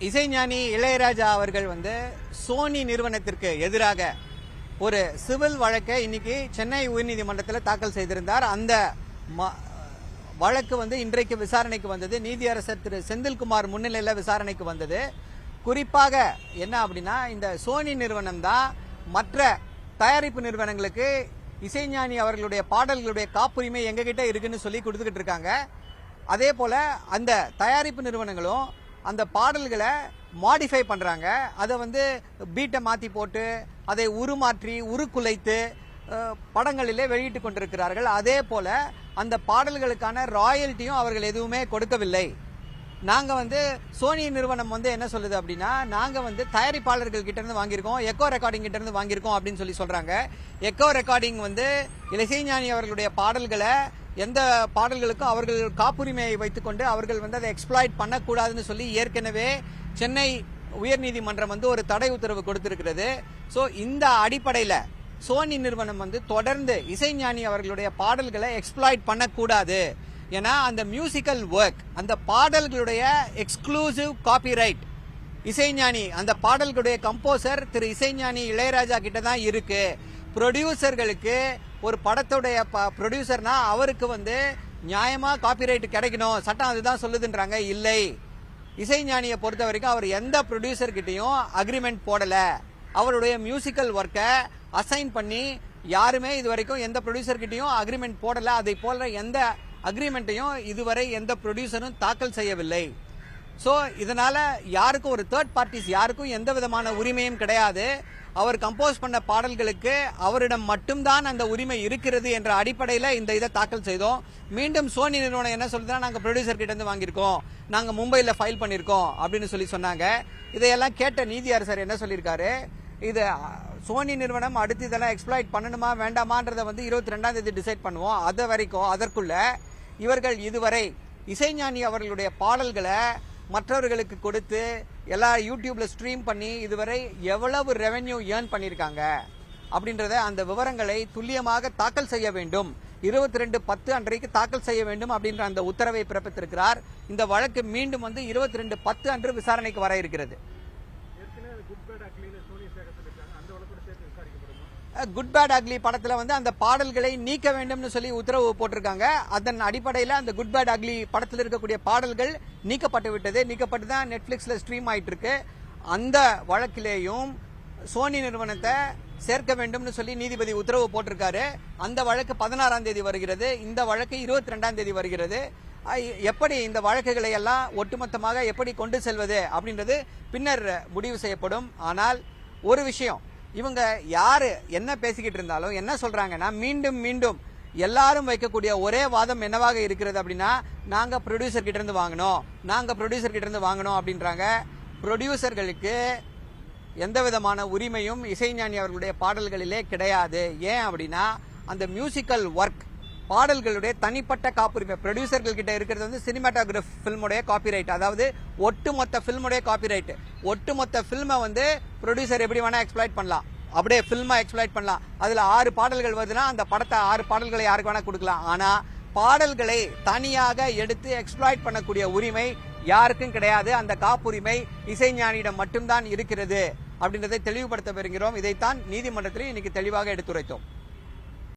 இசைஞானி இளையராஜா அவர்கள் வந்து சோனி நிறுவனத்திற்கு எதிராக ஒரு சிவில் வழக்கை இன்னைக்கு சென்னை உயர்நீதிமன்றத்தில் தாக்கல் செய்திருந்தார். அந்த ம- வழக்கு வந்து இன்றைக்கு விசாரணைக்கு வந்தது. நீதியரசர் திரு செந்தில்குமார் முன்னிலையில் விசாரணைக்கு வந்தது. குறிப்பாக என்ன அப்படின்னா இந்த சோனி நிறுவனம் தான் மற்ற தயாரிப்பு நிறுவனங்களுக்கு இசைஞானி அவர்களுடைய பாடல்களுடைய காப்புரிமை எங்ககிட்ட இருக்குன்னு சொல்லி கொடுத்துக்கிட்டு இருக்காங்க. அதே போல அந்த தயாரிப்பு நிறுவனங்களும் அந்த பாடல்களை மாடிஃபை பண்ணுறாங்க அதை வந்து பீட்டை மாற்றி போட்டு அதை உருமாற்றி உருக்குலைத்து படங்களிலே வெளியிட்டு கொண்டிருக்கிறார்கள். அதே போல் அந்த பாடல்களுக்கான ராயல்ட்டியும் அவர்கள் எதுவுமே கொடுக்கவில்லை. நாங்கள் வந்து சோனி நிறுவனம் வந்து என்ன சொல்லுது அப்படின்னா நாங்கள் வந்து தயாரிப்பாளர்கள் கிட்டேருந்து வாங்கியிருக்கோம் எக்கோ ரெக்கார்டிங் கிட்டேருந்து வாங்கியிருக்கோம் அப்படின்னு சொல்லி சொல்கிறாங்க எக்கோ ரெக்கார்டிங் வந்து இசைஞானி அவர்களுடைய பாடல்களை எந்த பாடல்களுக்கும் அவர்கள் காப்புரிமையை வைத்துக்கொண்டு அவர்கள் வந்து அதை எக்ஸ்ப்ளாய்ட் பண்ணக்கூடாதுன்னு சொல்லி ஏற்கனவே சென்னை உயர்நீதிமன்றம் வந்து ஒரு தடை உத்தரவு கொடுத்திருக்கிறது. ஸோ இந்த அடிப்படையில் சோனி நிறுவனம் வந்து தொடர்ந்து இசைஞானி அவர்களுடைய பாடல்களை எக்ஸ்ப்ளாய்ட் பண்ணக்கூடாது. ஏன்னா அந்த மியூசிக்கல் ஒர்க் அந்த பாடல்களுடைய எக்ஸ்க்ளூசிவ் காப்பிரைட் இசைஞானி அந்த பாடல்களுடைய கம்போசர் திரு இசைஞானி இளையராஜா கிட்ட தான் இருக்குது ப்ரொடியூசர்களுக்கு ஒரு படத்துடைய ப்ரொடியூசர்னா அவருக்கு வந்து நியாயமா காப்பிரைட் கிடைக்கணும். சட்டம் அதுதான் சொல்லுதுன்றாங்க. இல்லை. இசைஞானியை பொறுத்த வரைக்கும் அவர் எந்த ப்ரொடியூசர்கிட்டேயும் அக்ரிமெண்ட் போடல. அவருடைய மியூசிக்கல் ஒர்க்கை அசைன் பண்ணி யாருமே இது வரைக்கும் எந்த ப்ரொடியூசர் கிட்டயும் அக்ரிமெண்ட் போடல. அதை போல எந்த அக்ரிமெண்ட்டையும் இதுவரை எந்த ப்ரொடியூசரும் தாக்கல் செய்யவில்லை. ஸோ இதனால் யாருக்கும் ஒரு தேர்ட் பார்ட்டிஸ் யாருக்கும் எந்த விதமான உரிமையும் கிடையாது. அவர் கம்போஸ் பண்ண பாடல்களுக்கு அவரிடம் மட்டும்தான் அந்த உரிமை இருக்கிறது என்ற அடிப்படையில் இந்த இதை தாக்கல் செய்தோம். மீண்டும் சோனி நிறுவனம் என்ன சொல்லுதுன்னா நாங்கள் ப்ரொடியூசர் கிட்ட இருந்து வாங்கியிருக்கோம். நாங்கள் மும்பையில் ஃபைல் பண்ணியிருக்கோம் அப்படின்னு சொல்லி சொன்னாங்க. இதையெல்லாம் கேட்ட நீதி அரசர் என்ன சொல்லியிருக்காரு? இது சோனி நிறுவனம் அடுத்து இதெல்லாம் எக்ஸ்ப்ளாய்ட் பண்ணணுமா வேண்டாமான்றதை வந்து இருபத்தி ரெண்டாம் தேதி டிசைட் பண்ணுவோம். அது வரைக்கும் அதற்குள்ள இவர்கள் இதுவரை இசைஞானி அவர்களுடைய பாடல்களை மற்றவர்களுக்கு கொடுத்து எல்லா யூடியூப்ல ஸ்ட்ரீம் பண்ணி இதுவரை எவ்வளவு ரெவென்யூ ஏர்ன் பண்ணியிருக்காங்க அப்படின்றத அந்த விவரங்களை துல்லியமாக தாக்கல் செய்ய வேண்டும். இருபத்தி ரெண்டு பத்து அன்றைக்கு தாக்கல் செய்ய வேண்டும் அப்படின்ற அந்த உத்தரவை பிறப்பித்திருக்கிறார். இந்த வழக்கு மீண்டும் வந்து இருபத்தி ரெண்டு பத்து அன்று விசாரணைக்கு வர இருக்கிறது ஏற்கனவே குட் பேட் அக்லின்னு சோனி சேகர் சொல்லியிருக்காங்க அந்த வழக்கோட சேர்த்து விசாரிக்கப்படுமா குட் பேட் அக்லி படத்தில் வந்து அந்த பாடல்களை நீக்க வேண்டும்னு சொல்லி உத்தரவு போட்டிருக்காங்க. அதன் அடிப்படையில் அந்த குட் பேட் அக்லி படத்தில் இருக்கக்கூடிய பாடல்கள் நீக்கப்பட்டு விட்டது. நீக்கப்பட்டு தான் நெட்ஃப்ளிக்ஸில் ஸ்ட்ரீம் ஆயிட்டு இருக்கு அந்த வழக்கிலேயும் சோனி நிறுவனத்தை சேர்க்க வேண்டும்னு சொல்லி நீதிபதி உத்தரவு போட்டிருக்காரு. அந்த வழக்கு பதினாறாம் தேதி வருகிறது. இந்த வழக்கு இருபத்தி ரெண்டாம் தேதி வருகிறது. எப்படி இந்த வழக்குகளை எல்லாம் ஒட்டுமொத்தமாக எப்படி கொண்டு செல்வது அப்படின்றது பின்னர் முடிவு செய்யப்படும். ஆனால் ஒரு விஷயம் இவங்க யார் என்ன பேசிக்கிட்டு இருந்தாலும் என்ன சொல்கிறாங்கன்னா மீண்டும் மீண்டும் எல்லாரும் வைக்கக்கூடிய ஒரே வாதம் என்னவாக இருக்கிறது அப்படின்னா நாங்கள் ப்ரொடியூசர் கிட்டேருந்து வாங்கினோம் நாங்கள் ப்ரொடியூசர் கிட்டேருந்து வாங்கினோம் அப்படின்றாங்க. ப்ரொடியூசர்களுக்கு எந்த விதமான உரிமையும் இசைஞானி அவர்களுடைய பாடல்களிலே கிடையாது. ஏன் அப்படின்னா அந்த மியூசிக்கல் ஒர்க் பாடல்களுடைய தனிப்பட்ட காப்புரிமை. ப்ரொடியூசர்கள் கிட்ட இருக்கிறது வந்து சினிமாட்டோகிராஃப் ஃபில்முடைய காப்பிரைட் அதாவது ஒட்டுமொத்த ஃபில்முடைய காப்பிரைட் ஒட்டுமொத்த ஃபில்மை வந்து ப்ரொடியூசர் எப்படி வேணால் எக்ஸ்பிளைட் பண்ணலாம். அப்படியே ஃபில்மை எக்ஸ்பிளைட் பண்ணலாம். அதில் ஆறு பாடல்கள் வருதுன்னா அந்த படத்தை ஆறு பாடல்களை யாருக்கு வேணால் கொடுக்கலாம். ஆனால் பாடல்களை தனியாக எடுத்து எக்ஸ்பிளாய்ட் பண்ணக்கூடிய உரிமை யாருக்கும் கிடையாது. அந்த காப்புரிமை இசைஞானியிடம் மட்டும்தான் இருக்கிறது. அப்படின்றதை தெளிவுபடுத்த பெறுகிறோம் இதைத்தான் நீதிமன்றத்தில் இன்னைக்கு தெளிவாக எடுத்துரைத்தோம்.